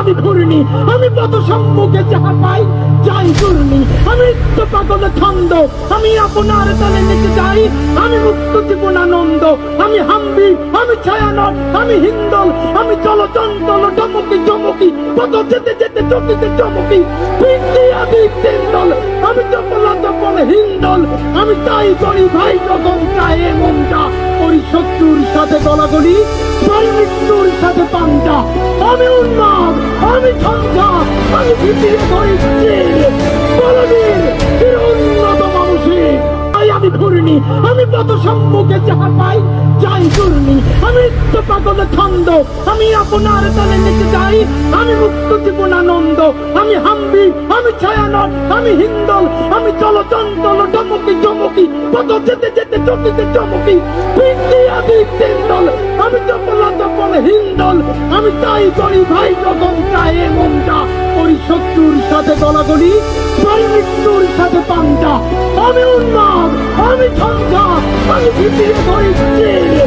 আমি ঘুরিনি, আমি পদ সম্মুখে যাহা পাই যাই ঘুরনি। আমি নিত্য পাগল ছন্দ, আমি আপনার তালে নিচে যাই। আমি মুক্ত জীবন আনন্দ আমি হাম্বি, আমি ছায়ানট আমি হিন্দল, আমি চল চঞ্চল চমকি চমকি পদ যেতে যেতে চকিতে চমকি। ভিত্তি আদি তিন্দল আমি চপলা চপল হিন্দল, আমি তাই করি ভাই যখন চায় মনটা। ওই শত্রুর সাথে গলাগলি মৃত্যুর সাথে পাঞ্জা আমি উন্মাদ আমি ঝঞ্ঝা আমি ধরি বলবীর এর উন্নত মানুষের তাই আমি ঘুরিনি, আমি পদ সম্মুখে যাহা পাই, যাই ঘুরনি। আমি নিত্য পাগল ছন্দ, আমি আপনার তালে নিচে যাই। আমি মুক্ত জীবনানন্দ আমি হাম্বি, আমি ছায়ানট, আমি হিন্দল, আমি চল চঞ্চল চমকি চমকি পদ যেতে যেতে, চকিতে চমকি। ভিত্তি আদি তিন্দল আমি চপলা চপল হিন্দল, আমি তাই করি ভাই যখন সাথে গলাগলি মৃত্যুর সাথে পাঞ্জা আমি উন্মাদ আমি ঝঞ্ঝা আমি ভিতরে